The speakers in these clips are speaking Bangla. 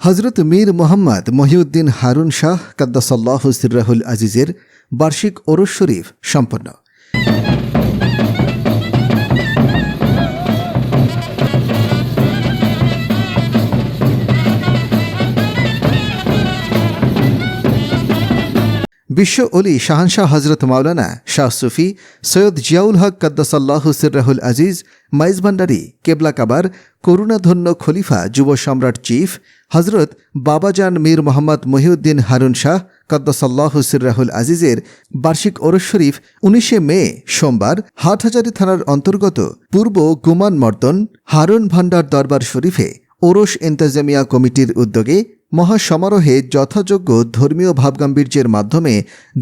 হজরত মীর মোহাম্মদ মহিউদ্দিন হারুন শাহ কাদ্দাসাল্লাহ সিরাহুল আজিজের বার্ষিক ওরস শরীফ সম্পন্ন। বিশ্ব অলি শাহানশাহ হজরত মাওলানা শাহ সুফি সৈয়দ জিয়াউল হক কাদ্দাসাল্লাহ সির্রাহুল আজিজ, মাইজ ভান্ডারি, কেবলা কাবার, করুণাধন্য খলিফা, যুব সম্রাট চিফ হজরত বাবাজান মীর মোহাম্মদ মহিউদ্দিন হারুন শাহ কাদ্দাসাল্লাহ সির্রাহুল আজিজের বার্ষিক ওরস শরীফ উনিশে মে, সোমবার, হাটহাজারী থানার অন্তর্গত পূর্ব গুমান মর্দন হারুন ভান্ডার দরবার শরীফে ওরস ইন্তেজামিয়া কমিটির উদ্যোগে মহাসমারোহে যথাযোগ্য ধর্মীয় ভাবগাম্ভীর্যের মাধ্যমে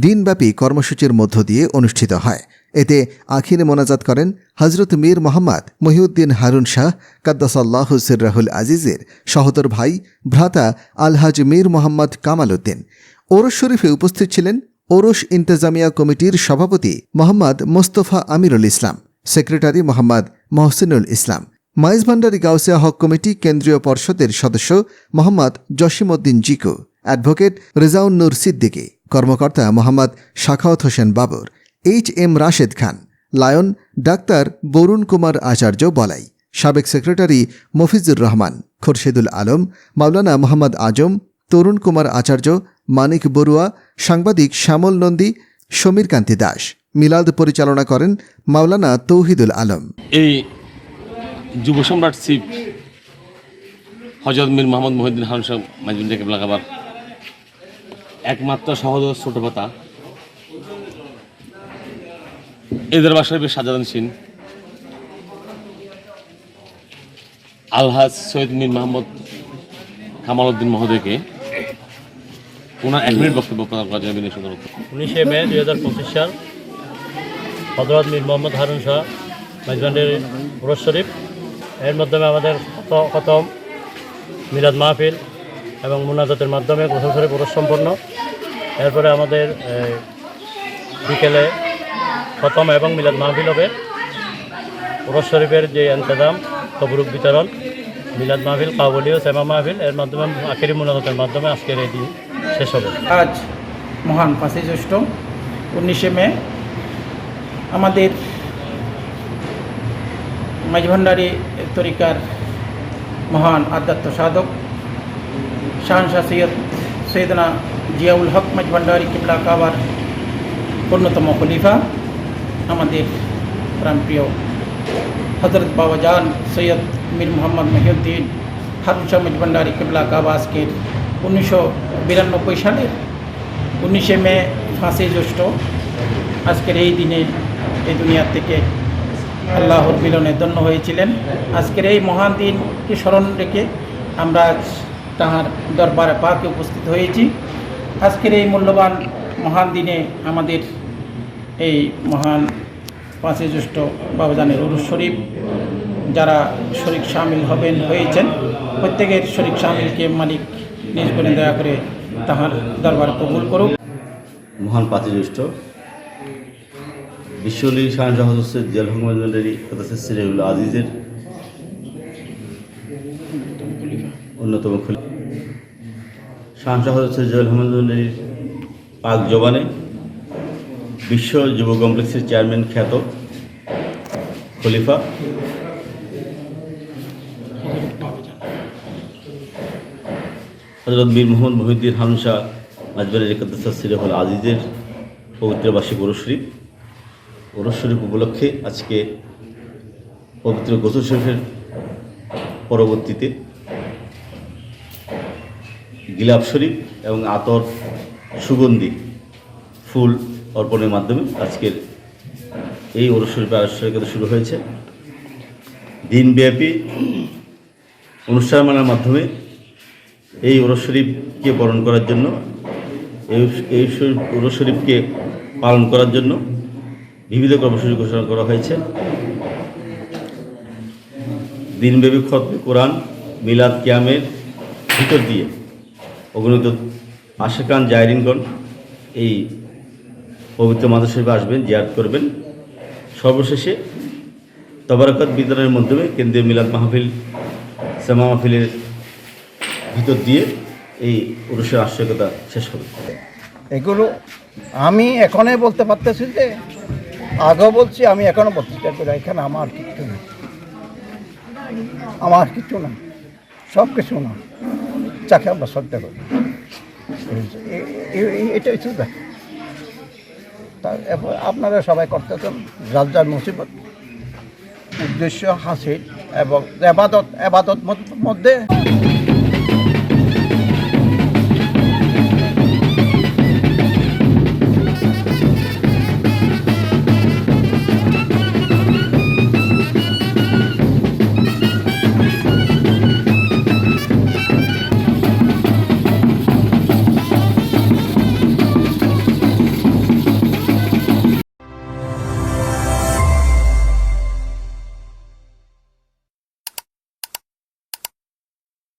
দিনব্যাপী কর্মসূচির মধ্য দিয়ে অনুষ্ঠিত হয়। এতে আখিরে মোনাজাত করেন হজরত মীর মোহাম্মদ মহিউদ্দিন হারুন শাহ, কাদ্দাসাল্লাহ রাহুল আজিজের সহদর ভাই, ভ্রাতা আলহাজ মীর মোহাম্মদ কামাল উদ্দিন ওরস শরীফে উপস্থিত ছিলেন ওরস ইন্তেজামিয়া কমিটির সভাপতি মোহাম্মদ মোস্তফা আমিরুল ইসলাম, সেক্রেটারি মোহাম্মদ মহসিনুল ইসলাম। মাইজ ভান্ডারী গাউসিয়া হক কমিটি কেন্দ্রীয় পর্ষদের সদস্য মোহাম্মদ জসিমউদ্দিন জিকু, অ্যাডভোকেট রেজাউন নূর সিদ্দিকী, কর্মকর্তা Mohammad Shakhawat Hossain Babar, H M Rashed Khan, lion doctor Barun Kumar Acharya Bolai, সাবেক সেক্রেটারি মফিজুর রহমান, খোরশেদুল আলম, মাওলানা মোহাম্মদ আজম, তরুণ কুমার আচার্য, মানিক বড়ুয়া, সাংবাদিক শ্যামল নন্দী, সমীর কান্তি দাস, মিলাদ পরিচালনা করেন মাওলানা তৌহিদুল আলম। এই যুব সম্রাট শিব, হজরত মীর মোহাম্মদ মহিউদ্দিন হারুন সাহেব মাইজুন কেবলা কাবার একমাত্র সহোদর ছোট পাতা এদের বাসায় বেশ সাজাদান সিন। আলহাজ সৈয়দ মীর মোহাম্মদ কামাল উদ্দিন মহোদয়কে ওনার এক মিনিট বক্তব্য প্রদান সুন্দর উনিশে মে দুই হাজার পঁচিশ সাল হজরত মীর মোহাম্মদ হারুন শাহ, মাইজবান্ডের শরীফ এর মাধ্যমে আমাদের খত- খতম, মিলাদ মাহফিল এবং মুনাজাতের মাধ্যমে গোসল শরীফ উরস সম্পন্ন এরপরে আমাদের বিকেলে খতম এবং মিলাদ মাহফিল হবে। উরস শরীফের যে এন্তেজাম তবরুক বিতরণ, মিলাদ মাহফিল, কাবলি ও সেমা মাহফিল, এর মাধ্যমে আখেরি মুনাজাতের মাধ্যমে আজকের এই দিন শেষ হবে। আজ মহান পাঁচই জ্যৈষ্ঠ উনিশে মে আমাদের মাঝভান্ডারি তরিকার মহান আধ্যাত্ম সাধক শাহনশাহ সৈয়দ সৈয়দনা জিয়াউল হক মাঝভান্ডারি কিবলা কাবার অন্যতম খলিফা আমাদের প্রাণপ্রিয় হজরত বাবা জান সৈয়দ মীর মোহাম্মদ মহিউদ্দিন হারুন শাহ মাঝভান্ডারি কিবলা কাবা আজকের উনিশশো বিরানব্বই সালের উনিশে মে ফাঁসি জ্যৈষ্ঠ আজকের এই দিনে এই দুনিয়ার থেকে আল্লাহর মিলনে ধন্য হয়েছিলেন। আজকের এই মহান দিনকে স্মরণ রেখে আমরা তাহার দরবারে পাকে উপস্থিত হয়েছি। আজকের এই মূল্যবান মহান দিনে আমাদের এই মহান পাঁচই জ্যৈষ্ঠ বাবাজানের উরুস শরীফ যারা শরিক সামিল হবেন, হয়েছেন, প্রত্যেকের শরিক সামিলকে মালিক নিজ করে দয়া করে তাহার দরবার কবুল করুক। মহান পাতি জ্যৈষ্ঠ বিশ্বলি শাহ হজরত জেল হকমান্ডারি সিরাজুল আজিজের অন্যতম খলি শাহ হজরত জেল হকমান্ডারির পাক জবানে বিশ্ব যুব কমপ্লেক্সের চেয়ারম্যান খ্যাত খলিফা। হজরত বীর মোহাম্মদ মহিউদ্দিন হারুন শাহ মাজবারের একদ্দা সিরাহুল আজিজের পবিত্র বার্ষিক ওরস শরীফ ওরস শরীফ উপলক্ষে আজকে পবিত্র গোসল শরীফের পরবর্তীতে গিলাপ শরীফ এবং আতর সুগন্ধি ফুল অর্পণের মাধ্যমে আজকের এই ওরস শরীফের শুরু হয়েছে। দিনব্যাপী অনুষ্ঠান মানার মাধ্যমে এই ওরস শরীফকে বরণ করার জন্য, এই ওরস শরীফকে পালন করার জন্য বিবিধ কর্মসূচি ঘোষণা করা হয়েছে। দিনব্যাপী খতমে কোরআন, মিলাদ, কিয়ামের ভিতর দিয়ে অগণিত আশেকান জায়রিনগণ এই পবিত্র মাদার শরীফে আসবেন, জিয়ারত করবেন। সর্বশেষে তবরাকাত বিতরণের মাধ্যমে কেন্দ্রীয় মিলাদ মাহফিল শ্যামা মাহফিলের ভিতর দিয়ে এই অনুষ্ঠানের আশ্চর্যতা শেষ করবে এগুলো আমি এখনই বলতে পারতেছি যে আগেও বলছি, আমি এখনও বলতে চাই এখানে আমার কিচ্ছু না আমার কিছু না সব কিছু না যাকে আমরা শ্রদ্ধা করি এটাই হচ্ছে ব্যাপার। তা এরপর আপনারা সবাই করতেছেন যার যার মুসিবত। উদ্দেশ্য হাসিল এবং এবাদত এবাদত মধ্যে